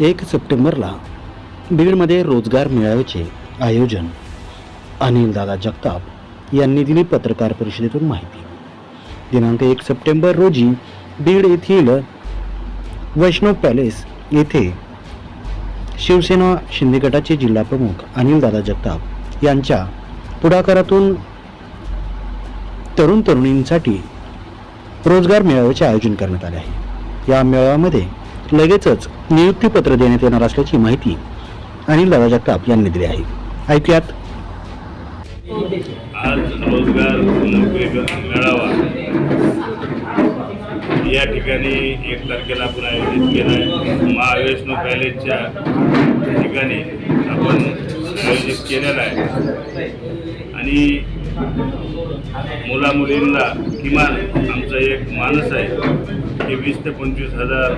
एक सप्टेंबरला बीडमध्ये रोजगार मेळाव्याचे आयोजन. अनिलदादा जगताप यांनी दिली पत्रकार परिषदेतून माहिती. दिनांक एक सप्टेंबर रोजी बीड येथील वैष्णव पॅलेस येथे शिवसेना शिंदे गटाचे जिल्हाप्रमुख अनिलदादा जगताप यांच्या पुढाकारातून तरुण तरुणींसाठी रोजगार मेळाव्याचे आयोजन करण्यात आले आहे. या मेळाव्यामध्ये लगेचच नियुक्तीपत्र देण्यात येणार असल्याची माहिती अनिल दादा जगताप यांनी दिली आहे. ऐकूयात. आज रोजगार नोकरी मेळावा. या ठिकाणी एक तारखेला आपण आयोजित केला आहे महावैष्णव पॅलेसच्या ठिकाणी आपण आयोजित केलेला आहे. आणि मुलामुलींना किमान आमचा एक मानस आहे की वीस ते पंचवीस हजार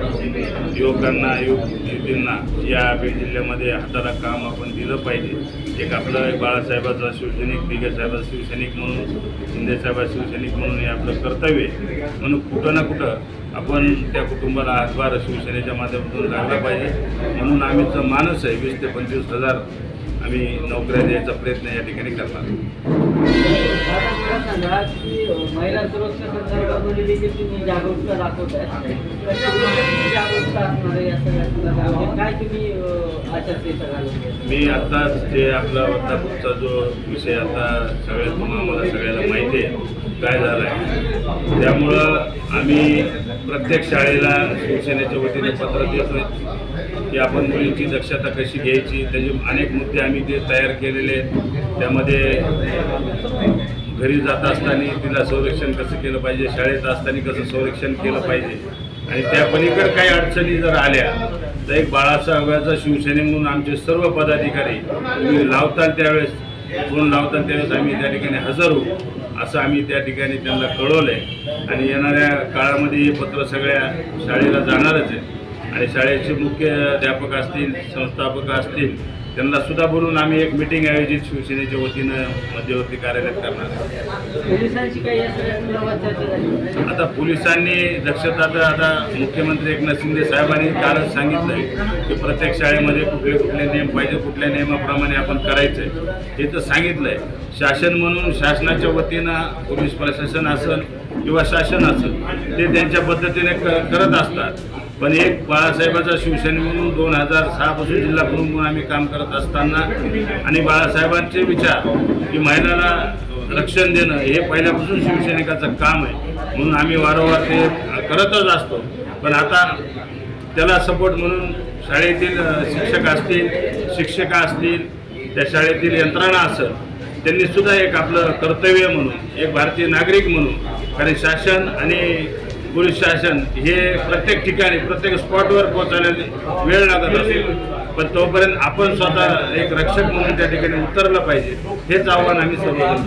युवकांना युवतींना या बीड जिल्ह्यामध्ये हाताला काम आपण दिलं पाहिजे. एक आपलं एक बाळासाहेबाचा शिवसैनिक दिघे साहेबाचा शिवसैनिक म्हणून शिंदेसाहेबा शिवसैनिक म्हणून हे आपलं कर्तव्य आहे. म्हणून कुठं ना कुठं आपण त्या कुटुंबाला हातभार शिवसेनेच्या माध्यमातून लागला पाहिजे. म्हणून आम्हीचं मानस आहे वीस ते पंचवीस हजार आम्ही नोकऱ्या द्यायचा प्रयत्न या ठिकाणी करणार. महिला सुरक्षा संदर्भामध्ये देखील तुम्ही जागरूकता दाखवत आहे जागरूकता असणार आहे या सगळ्या काय तुम्ही आचारसंहिता घालून मी आत्ताच जे आपला वृत्तापूरचा जो विषय आता सगळ्या तुम्हाला सगळ्याला माहिती आहे काय झालं आहे त्यामुळं आम्ही प्रत्येक शाळेला शिवसेनेच्या वतीने पत्र देतोय की आपण मुलींची दक्षता कशी घ्यायची त्याचे अनेक मुद्दे आम्ही ते तयार केलेले आहेत. त्यामध्ये घरी जात असताना तिला संरक्षण कसं केलं पाहिजे शाळेत असताना कसं संरक्षण केलं पाहिजे आणि त्या पलीकडे काही अडचणी जर आल्या तर एक बाळासाहेबाचा शिवसेने म्हणून आमचे सर्व पदाधिकारी तुम्ही लावताल त्यावेळेस फोन लावताल त्यावेळेस आम्ही त्या ठिकाणी हजर होऊ असं आम्ही त्या ठिकाणी त्यांना कळवलं आहे आणि येणाऱ्या काळामध्ये हे पत्र सगळ्या शाळेला जाणारच आहे. आणि शाळेचे मुख्य अध्यापक असतील संस्थापक असतील त्यांना सुद्धा बोलून आम्ही एक मिटिंग आयोजित शिवसेनेच्या वतीनं मध्यवर्ती कार्यालयात करणार आता पोलिसांनी दक्षता तर आता मुख्यमंत्री एकनाथ शिंदे साहेबांनी कालच सांगितलंय की प्रत्येक शाळेमध्ये कुठले कुठले नियम पाहिजे कुठल्या नियमाप्रमाणे आपण करायचंय. हे तर सांगितलंय. शासन म्हणून शासनाच्या वतीनं पोलीस प्रशासन असेल किंवा शासन असेल ते त्यांच्या पद्धतीने क करत असतात. पण एक बाळासाहेबाचा शिवसेना म्हणून दोन हजार सहापासून जिल्हा प्रमुख म्हणून आम्ही काम करत असताना आणि बाळासाहेबांचे विचार की महिलाला रक्षण देणं हे पहिल्यापासून शिवसैनिकाचं काम आहे. म्हणून आम्ही वारंवार ते करतच असतो. पण आता त्याला सपोर्ट म्हणून शाळेतील शिक्षक असतील शिक्षिका असतील त्या शाळेतील यंत्रणा असेल त्यांनी सुद्धा एक आपलं कर्तव्य म्हणून एक भारतीय नागरिक म्हणून कारण शासन आणि पोलीस शासन हे प्रत्येक ठिकाणी प्रत्येक स्पॉटवर पोहोचायला वेळ लागत असेल. पण तोपर्यंत आपण स्वतः एक रक्षक म्हणून त्या ठिकाणी उतरलं पाहिजे. हेच आव्हान आम्ही सर्वजण